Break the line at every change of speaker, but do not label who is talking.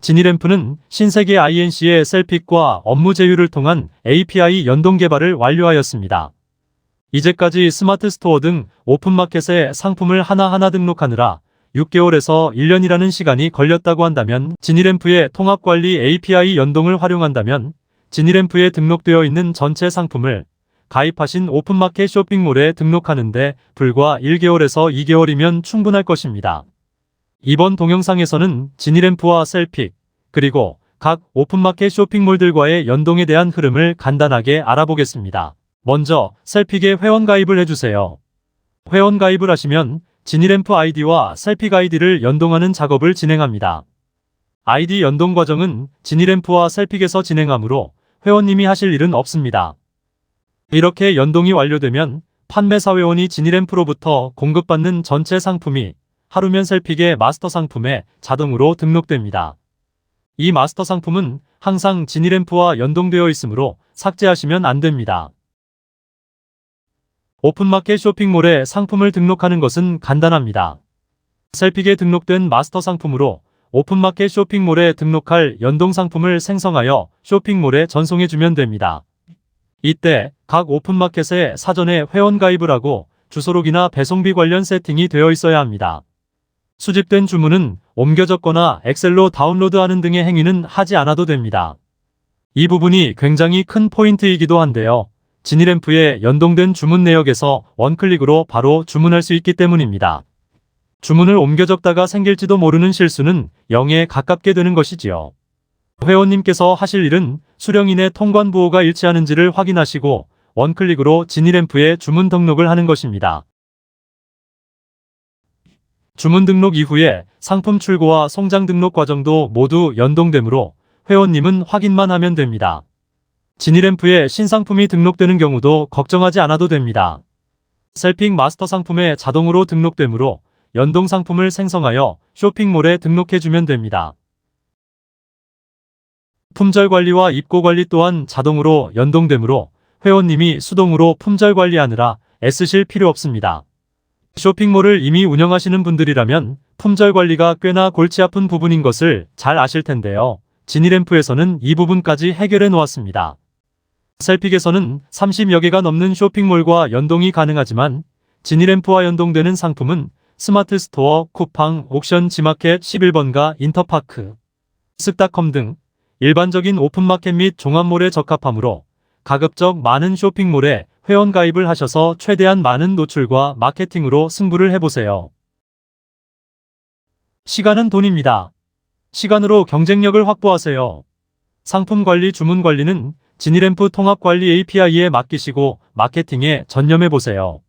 지니램프는 신세계 INC의 셀픽과 업무 제휴를 통한 API 연동 개발을 완료하였습니다. 이제까지 스마트 스토어 등 오픈마켓에 상품을 하나하나 등록하느라 6개월에서 1년이라는 시간이 걸렸다고 한다면 지니램프의 통합관리 API 연동을 활용한다면 지니램프에 등록되어 있는 전체 상품을 가입하신 오픈마켓 쇼핑몰에 등록하는데 불과 1개월에서 2개월이면 충분할 것입니다. 이번 동영상에서는 지니램프와 셀픽, 그리고 각 오픈마켓 쇼핑몰들과의 연동에 대한 흐름을 간단하게 알아보겠습니다. 먼저 셀픽에 회원 가입을 해주세요. 회원 가입을 하시면 지니램프 아이디와 셀픽 아이디를 연동하는 작업을 진행합니다. 아이디 연동 과정은 지니램프와 셀픽에서 진행하므로 회원님이 하실 일은 없습니다. 이렇게 연동이 완료되면 판매사 회원이 지니램프로부터 공급받는 전체 상품이 하루면 셀픽의 마스터 상품에 자동으로 등록됩니다. 이 마스터 상품은 항상 지니램프와 연동되어 있으므로 삭제하시면 안 됩니다. 오픈마켓 쇼핑몰에 상품을 등록하는 것은 간단합니다. 셀픽에 등록된 마스터 상품으로 오픈마켓 쇼핑몰에 등록할 연동 상품을 생성하여 쇼핑몰에 전송해주면 됩니다. 이때 각 오픈마켓에 사전에 회원 가입을 하고 주소록이나 배송비 관련 세팅이 되어 있어야 합니다. 수집된 주문은 옮겨 적거나 엑셀로 다운로드하는 등의 행위는 하지 않아도 됩니다. 이 부분이 굉장히 큰 포인트이기도 한데요. 지니램프에 연동된 주문 내역에서 원클릭으로 바로 주문할 수 있기 때문입니다. 주문을 옮겨 적다가 생길지도 모르는 실수는 0에 가깝게 되는 것이지요. 회원님께서 하실 일은 수령인의 통관 부호가 일치하는지를 확인하시고 원클릭으로 지니램프에 주문 등록을 하는 것입니다. 주문 등록 이후에 상품 출고와 송장 등록 과정도 모두 연동되므로 회원님은 확인만 하면 됩니다. 지니램프에 신상품이 등록되는 경우도 걱정하지 않아도 됩니다. 셀픽 마스터 상품에 자동으로 등록되므로 연동 상품을 생성하여 쇼핑몰에 등록해주면 됩니다. 품절 관리와 입고 관리 또한 자동으로 연동되므로 회원님이 수동으로 품절 관리하느라 애쓰실 필요 없습니다. 쇼핑몰을 이미 운영하시는 분들이라면 품절 관리가 꽤나 골치 아픈 부분인 것을 잘 아실 텐데요. 지니램프에서는 이 부분까지 해결해 놓았습니다. 셀픽에서는 30여 개가 넘는 쇼핑몰과 연동이 가능하지만 지니램프와 연동되는 상품은 스마트 스토어, 쿠팡, 옥션 지마켓 11번가 인터파크, 쓱닷컴 등 일반적인 오픈마켓 및 종합몰에 적합하므로 가급적 많은 쇼핑몰에 회원 가입을 하셔서 최대한 많은 노출과 마케팅으로 승부를 해보세요. 시간은 돈입니다. 시간으로 경쟁력을 확보하세요. 상품 관리, 주문 관리는 지니램프 통합 관리 API에 맡기시고 마케팅에 전념해 보세요.